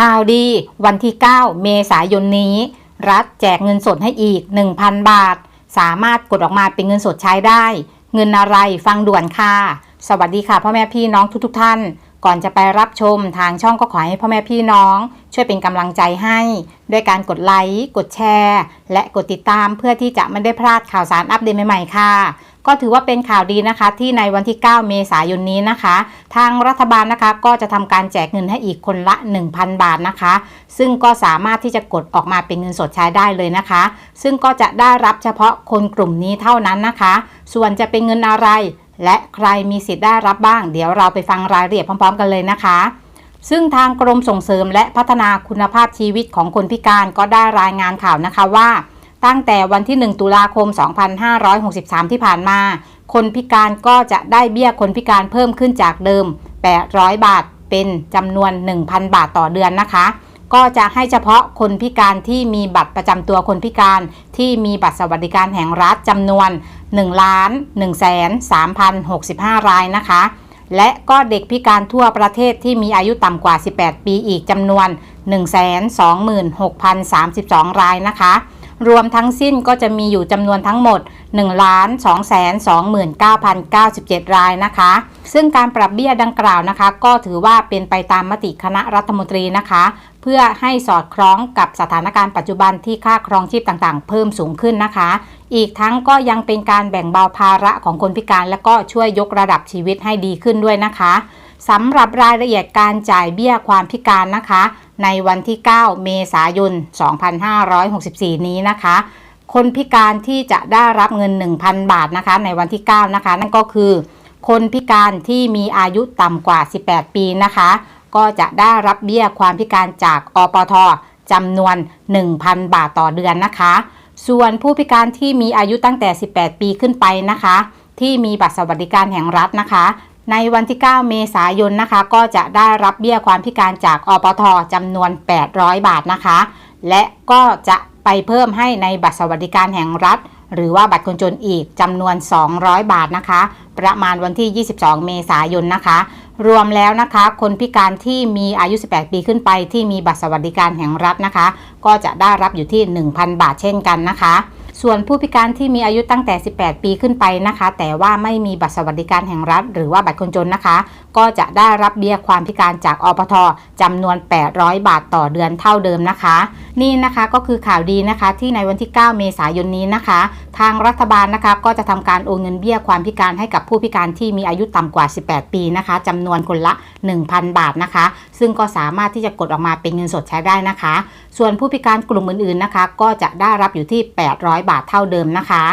ข่าวดี วันที่ 9 เมษายนนี้ รัฐแจกเงินสดให้อีก 1,000 บาท สามารถกดออกมาเป็นเงินสดใช้ได้ เงินอะไรฟังด่วนค่ะ สวัสดีค่ะพ่อแม่พี่น้องทุกๆทท่าน ก่อนจะไปรับชมทางช่องก็ขอให้พ่อแม่พี่น้อง ช่วยเป็นกำลังใจให้ ด้วยการกดไลค์กดแชร์ และกดติดตามเพื่อที่จะไม่ได้พลาดข่าวสารอัปเดตใหม่ๆค่ะ ก็ถือว่าเป็นข่าวดีนะคะ ที่ในวันที่ 9 เมษายนนี้นะคะ ทางรัฐบาลนะคะก็จะทำการแจกเงินให้อีกคนละ 1,000 บาทนะคะ ซึ่งก็สามารถที่จะกดออกมาเป็นเงินสดใช้ได้เลยนะคะ ซึ่งก็จะได้รับเฉพาะคนกลุ่มนี้เท่านั้นนะคะ ส่วนจะเป็นเงินอะไร และใครมีสิทธิ์ได้รับบ้าง เดี๋ยวเราไปฟังรายละเอียดพร้อม ๆ กันเลยนะคะซึ่งทางกรมส่งเสริมและพัฒนาคุณภาพชีวิตของคนพิการก็ได้รายงานข่าวนะคะว่า ตั้งแต่วันที่ 1 ตุลาคม 2563 ที่ผ่านมา คนพิการก็จะได้เบี้ยคนพิการเพิ่มขึ้นจากเดิม 800 บาทเป็นจำนวน 1,000 บาทต่อเดือนนะคะ ก็จะให้เฉพาะคนพิการที่มีบัตรประจำตัวคนพิการที่มีบัตรสวัสดิการแห่งรัฐจำนวน1ล้าน1แสน3,065 รายนะคะ และก็เด็กพิการทั่วประเทศที่มีอายุต่ำกว่า 18 ปีอีกจำนวน 126,032 รายนะคะ รวมทั้งสิ้นก็จะมีอยู่จำนวนทั้งหมด 1 2 2 9 9 7 รายนะคะ ซึ่งการปรับเบี้ยดังกล่าวนะคะ ก็ถือว่าเป็นไปตามมติคณะรัฐมนตรีนะคะ เพื่อให้สอดคล้องกับสถานการณ์ปัจจุบันที่ค่าครองชีพต่างๆ เพิ่มสูงขึ้นนะคะ อีกทั้งก็ยังเป็นการแบ่งเบาภาระของคนพิการ และก็ช่วยยกระดับชีวิตให้ดีขึ้นด้วยนะคะสำหรับรายละเอียดการจ่ายเบี้ยความพิการนะคะ ในวันที่ 9 เมษายน 2564 นี้นะคะ คนพิการที่จะได้รับเงิน 1,000 บาทนะคะ ในวันที่ 9 นะคะ นั่นก็คือ คนพิการที่มีอายุต่ำกว่า 18 ปีนะคะ ก็จะได้รับเบี้ยความพิการจากอปทจำนวน 1,000 บาทต่อเดือนนะคะ ส่วนผู้พิการที่มีอายุตั้งแต่ 18 ปีขึ้นไปนะคะ ที่มีบัตรสวัสดิการแห่งรัฐนะคะ ในวันที่ 9 เมษายนนะคะ ก็จะได้รับเบี้ยความพิการจากอปทจำนวน 800 บาทนะคะ และก็จะไปเพิ่มให้ในบัตรสวัสดิการแห่งรัฐ หรือว่าบัตรคนจนอีกจำนวน 200 บาทนะคะ ประมาณวันที่ 22 เมษายนนะคะ รวมแล้วนะคะ คนพิการที่มีอายุ 18 ปีขึ้นไป ที่มีบัตรสวัสดิการแห่งรัฐนะคะ ก็จะได้รับอยู่ที่ 1,000 บาทเช่นกันนะคะ ส่วนผู้พิการที่มีอายุตั้งแต่ 18 ปีขึ้นไปนะคะ แต่ว่าไม่มีบัตรสวัสดิการแห่งรัฐ หรือว่าบัตรคนจนนะคะ ก็จะได้รับเบี้ยความพิการจากอปทจำนวน 800 บาทต่อเดือนเท่าเดิมนะคะ นี่นะคะก็คือข่าวดีนะคะที่ในวันที่ 9 เมษายนนี้นะคะ ทางรัฐบาลนะคะก็จะทำการโอนเงินเบี้ยความพิการให้กับผู้พิการที่มีอายุต่ำกว่า 18 ปีนะคะจำนวนคนละ 1,000 บาทนะคะ ซึ่งก็สามารถที่จะกดออกมาเป็นเงินสดใช้ได้นะคะ ส่วนผู้พิการกลุ่มอื่นๆนะคะ ก็จะได้รับอยู่ที่ 800บาทเท่าเดิมนะคะ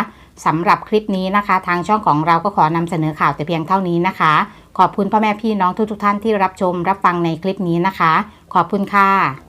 สำหรับคลิปนี้นะคะ ทางช่องของเราก็ขอนำเสนอข่าวแต่เพียงเท่านี้นะคะ ขอบคุณพ่อแม่พี่น้องทุกๆท่านที่รับชมรับฟังในคลิปนี้นะคะ ขอบคุณค่ะ